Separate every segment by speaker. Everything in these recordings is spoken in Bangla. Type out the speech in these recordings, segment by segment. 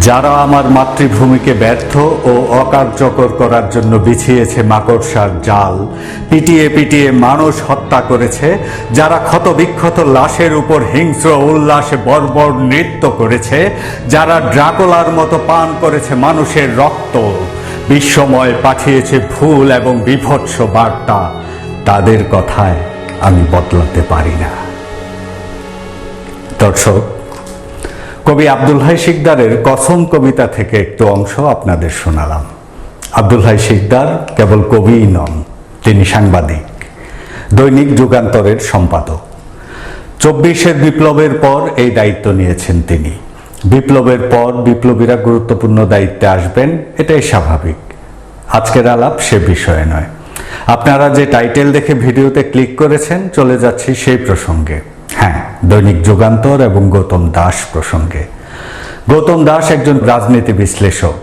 Speaker 1: যারা আমার মাতৃভূমিকে ব্যর্থ ও অকার্যকর করার জন্য বিছিয়েছে মাকড়সার জাল, পিটিয়ে পিটিয়ে মানুষ হত্যা করেছে, যারা ক্ষতবিক্ষত লাশের উপর হিংস্র উল্লাসে বর্বর নৃত্য করেছে, যারা ড্রাকোলার মতো পান করেছে মানুষের রক্ত। বিশ্বময় পাঠিয়েছে ভুল এবং বিভৎস বার্তা। তাদের কথায় আমি বদলাতে পারি না। দর্শক কবি আব্দুল হাই শিকদারের কসম কবিতা থেকে একটু অংশ আপনাদের শোনালাম। আব্দুল হাই শিকদার কেবল কবিই নন, তিনি সাংবাদিক, দৈনিক যুগান্তরের সম্পাদক। চব্বিশের বিপ্লবের পর এই দায়িত্ব নিয়েছেন তিনি। বিপ্লবের পর বিপ্লবীরা গুরুত্বপূর্ণ দায়িত্বে আসবেন, এটাই স্বাভাবিক। আজকের আলাপ সে বিষয়ে নয়। আপনারা যে টাইটেল দেখে ভিডিওতে ক্লিক করেছেন, চলে যাচ্ছি সেই প্রসঙ্গে। হ্যাঁ দৈনিক যুগান্তর এবং গৌতম দাস প্রসঙ্গে। গৌতম দাস একজন রাজনীতি বিশ্লেষক,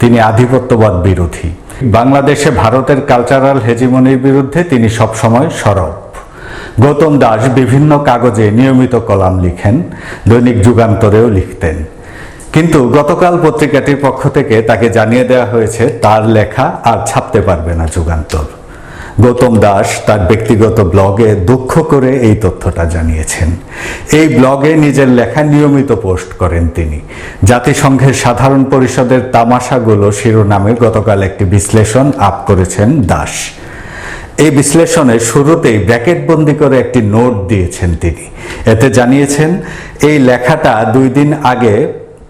Speaker 1: তিনি আধিপত্যবাদ বিরোধী। বাংলাদেশে ভারতের কালচারাল হেজিমনির বিরুদ্ধে তিনি সবসময় সরব। গৌতম দাস বিভিন্ন কাগজে নিয়মিত কলাম লিখেন, দৈনিক যুগান্তরেও লিখতেন। কিন্তু গতকাল পত্রিকাটির পক্ষ থেকে তাকে জানিয়ে দেওয়া হয়েছে, তার লেখা আর ছাপতে পারবে না যুগান্তর। গৌতম দাস তার ব্যক্তিগত ব্লগে দুঃখ করে এই তথ্যটা জানিয়েছেন। এই ব্লগে নিজের লেখা নিয়মিত পোস্ট করেন তিনি। জাতিসংঘের সাধারণ পরিষদের তামাশাগুলো শিরোনামে গতকাল একটি বিশ্লেষণ আপ করেছেন দাস। এই বিশ্লেষণের শুরুতেই ব্র্যাকেটবন্দি করে একটি নোট দিয়েছেন তিনি। এতে জানিয়েছেন, এই লেখাটা দুই দিন আগে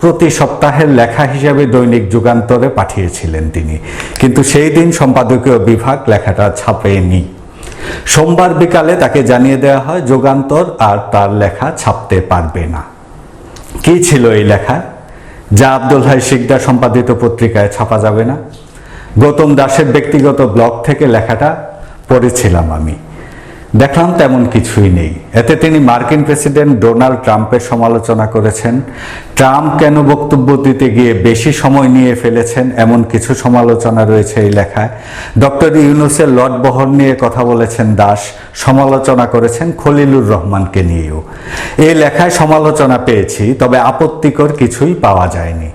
Speaker 1: প্রতি সপ্তাহের লেখা হিসাবে দৈনিক যুগান্তরে পাঠিয়েছিলেন তিনি। কিন্তু সেই দিন সম্পাদকীয় বিভাগ লেখাটা ছাপেনি। সোমবার বিকালে তাকে জানিয়ে দেওয়া হয়, যুগান্তর আর তার লেখা ছাপতে পারবে না। কি ছিল এই লেখা? যা আব্দুল হাই শিকদার সম্পাদিত পত্রিকায় ছাপা যাবে না। গৌতম দাসের ব্যক্তিগত ব্লগ থেকে লেখাটা পড়েছিলাম আমি। দেখলাম তেমন কিছুই নেই। এতে তিনি মার্কিন প্রেসিডেন্ট ডোনাল্ড ট্রাম্পের সমালোচনা করেছেন। ট্রাম্প কেন বক্তব্য দিতে গিয়ে বেশি সময় নিয়ে ফেলেছেন এমন কিছু সমালোচনা রয়েছে এই লেখায়। ডক্টর ইউনুসের লটবহর নিয়ে কথা বলেছেন দাস, সমালোচনা করেছেন খলিলুর রহমানকে নিয়েও। এই লেখায় সমালোচনা পেয়েছি, তবে আপত্তিকর কিছুই পাওয়া যায়নি।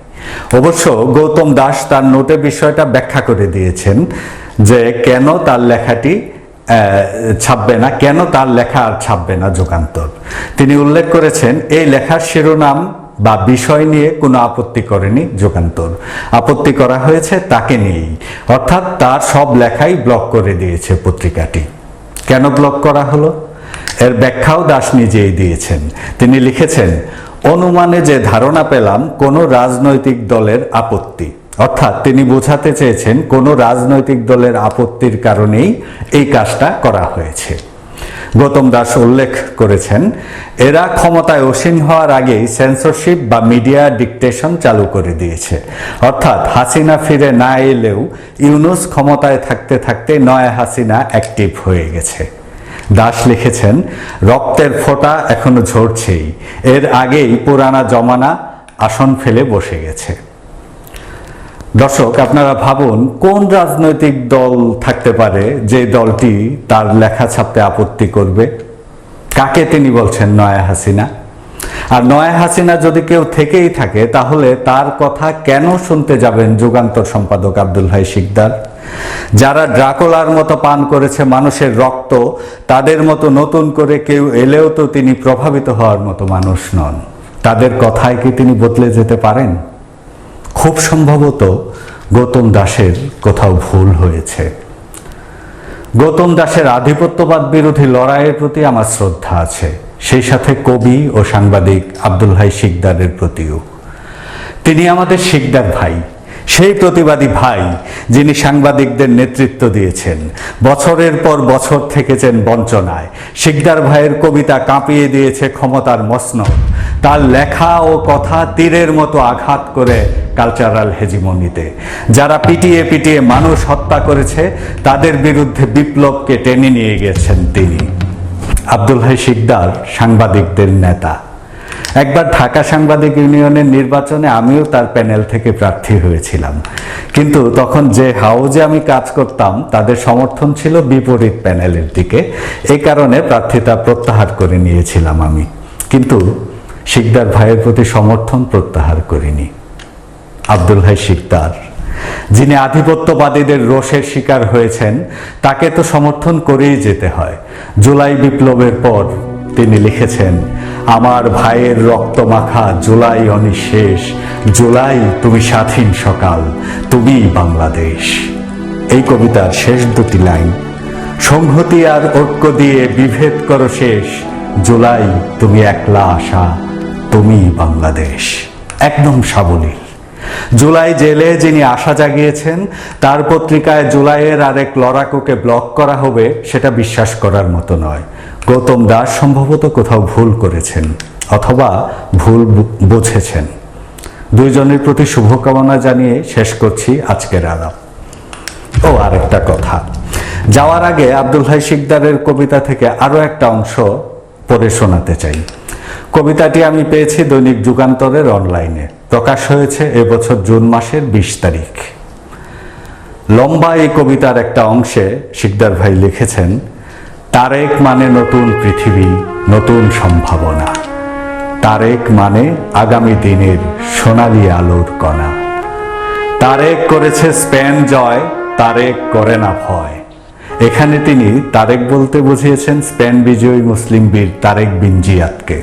Speaker 1: অবশ্য গৌতম দাস তার নোটে বিষয়টা ব্যাখ্যা করে দিয়েছেন যে কেন তার লেখাটি ছাপবে না। কেন? তার লেখা আর ছাপবে না যুগান্তর। তিনি উল্লেখ করেছেন, এই লেখার শিরোনাম বা বিষয় নিয়ে কোনো আপত্তি করেনি যুগান্তর। আপত্তি করা হয়েছে তাকে নিয়েই। অর্থাৎ তার সব লেখাই ব্লক করে দিয়েছে পত্রিকাটি। কেন ব্লক করা হলো? এর ব্যাখ্যাও দাস নিজেই দিয়েছেন। তিনি লিখেছেন, অনুমানে যে ধারণা পেলাম, কোনো রাজনৈতিক দলের আপত্তি। অর্থাৎ তিনি বোঝাতে চেয়েছেন কোনো রাজনৈতিক দলের আপত্তির কারণেই এই কাজটা করা হয়েছে। গৌতম দাস উল্লেখ করেছেন, এরা ক্ষমতায় অসীন হওয়ার আগেই সেন্সরশিপ বা মিডিয়া ডিকটেশন চালু করে দিয়েছে। অর্থাৎ হাসিনা ফিরে না এলেও ইউনুস ক্ষমতায় থাকতে থাকতে নয়া হাসিনা অ্যাক্টিভ হয়ে গেছে। দাস লিখেছেন, রক্তের ফোঁটা এখনও ঝরছেই। এর আগেই পুরানা জমানা আসন ফেলে বসে গেছে। দর্শক, আপনারা ভাবুন, কোন রাজনৈতিক দল থাকতে পারে যে দলটি তার লেখা ছাপতে আপত্তি করবে? কাকে তিনি বলছেন নয়া হাসিনা? আর নয়া হাসিনা যদি কেউ থেকেই থাকে, তাহলে তার কথা কেন শুনতে যাবেন যুগান্তর সম্পাদক আব্দুল ভাই শিকদার? যারা ড্রাকোলার মতো পান করেছে মানুষের রক্ত, তাদের মতো নতুন করে কেউ এলেও তো তিনি প্রভাবিত হওয়ার মতো মানুষ নন। তাদের কথায় কি তিনি বদলে যেতে পারেন? খুব সম্ভবত গৌতম দাসের কোথাও ভুল হয়েছে। গৌতম দাসের আধিপত্যবাদ বিরোধী লড়াইয়ের প্রতি আমার শ্রদ্ধা আছে। সেই সাথে কবি ও সাংবাদিক আব্দুল হাই শিকদারের প্রতিও। তিনি আমাদের শিকদার ভাই। সেই প্রতিবাদী ভাই যিনি সাংবাদিকদের নেতৃত্ব দিয়েছেন। বছরের পর বছর থেকেছেন বঞ্চনায়। শিকদার ভাইয়ের কবিতা কাঁপিয়ে দিয়েছে ক্ষমতার মসনদ। তার লেখা ও কথা তীরের মতো আঘাত করে কালচারাল হেজিমনিতে। যারা পিটিয়ে পিটিয়ে মানুষ হত্যা করেছে, তাদের বিরুদ্ধে বিপ্লবকে টেনে নিয়ে গেছেন তিনি। আব্দুল ভাই শিকদার সাংবাদিকদের নেতা। একবার ঢাকা সাংবাদিক ইউনিয়নের নির্বাচনে আমিও তার প্যানেল থেকে প্রার্থী হয়েছিলাম। কিন্তু তখন যে হাউজে আমি কাজ করতাম, তাদের সমর্থন ছিল বিপরীত প্যানেলের দিকে। এই কারণে প্রার্থিতা প্রত্যাহার করে নিয়েছিলাম আমি। কিন্তু শিকদার ভাইয়ের প্রতি সমর্থন প্রত্যাহার করিনি। আব্দুল হাই শিকদার, যিনি আধিপত্যবাদীদের রোষের শিকার হয়েছেন, তাকে তো সমর্থন করেই যেতে হয়। জুলাই বিপ্লবের পর তিনি লিখেছেন আমার ভাইয়ের রক্ত মাখা জুলাই অনিঃশেষ। জুলাই, তুমি স্বাধীন সকাল। তুমি বাংলাদেশ। এই কবিতার শেষ দুটি লাইন। সংহতি আর ঐক্য দিয়ে বিভেদ করো শেষ। জুলাই, তুমি একলা আশা তুমি বাংলাদেশ। একদম সাবলীল। জুলাই জেলে যিনি আশা জাগিয়েছেন, তার পত্রিকায় জুলাইয়ের আরেক লড়াকুকে ব্লক করা হবে সেটা বিশ্বাস করার মতো নয়। গৌতম দাস সম্ভবত কোথাও ভুল করেছেন অথবা ভুল বুঝেছেন। দুইজনের প্রতি শুভকামনা জানিয়ে শেষ করছি আজকের আলাপ। ও, আরেকটা কথা। যাওয়ার আগে আব্দুল ভাই শিকদারের কবিতা থেকে আরও একটা অংশ পড়ে শোনাতে চাই। কবিতাটি আমি পেয়েছি দৈনিক যুগান্তরের অনলাইনে প্রকাশ হয়েছে এবছর জুন মাসের বিশ তারিখ। লম্বা এই কবিতার একটা অংশে শিকদার ভাই লিখেছেন, তারেক মানে নতুন পৃথিবী, নতুন সম্ভাবনা। তারেক মানে আগামী দিনের সোনালী আলোর কণা। তারেক করেছে স্পেন জয়, তারেক করে না ভয়। এখানে তিনি তারেক বলতে বুঝিয়েছেন, স্পেন বিজয়ী মুসলিম বীর তারেক বিন জিয়াদকে।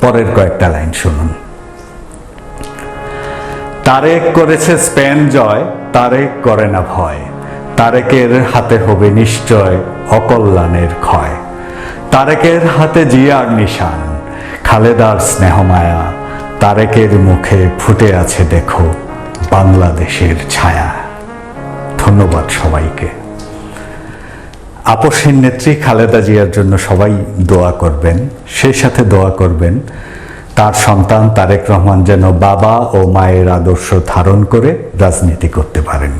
Speaker 1: পরের কয়েকটা লাইন শুনুন। তারেক করেছে স্পেন জয়, তারেক করে না ভয়। তারেকের হাতে হবে নিশ্চয় অকল্যাণের ক্ষয়। তারেকের হাতে জিয়ার নিশান খালেদার স্নেহমায়া। তারেকের মুখে ফুটে আছে দেখো বাংলাদেশের ছায়া। ধন্যবাদ সবাইকে। আপসীর নেত্রী খালেদা জিয়ার জন্য সবাই দোয়া করবেন, সেই সাথে দোয়া করবেন তার সন্তান তারেক রহমান যেন বাবা ও মায়ের আদর্শ ধারণ করে রাজনীতি করতে পারেন।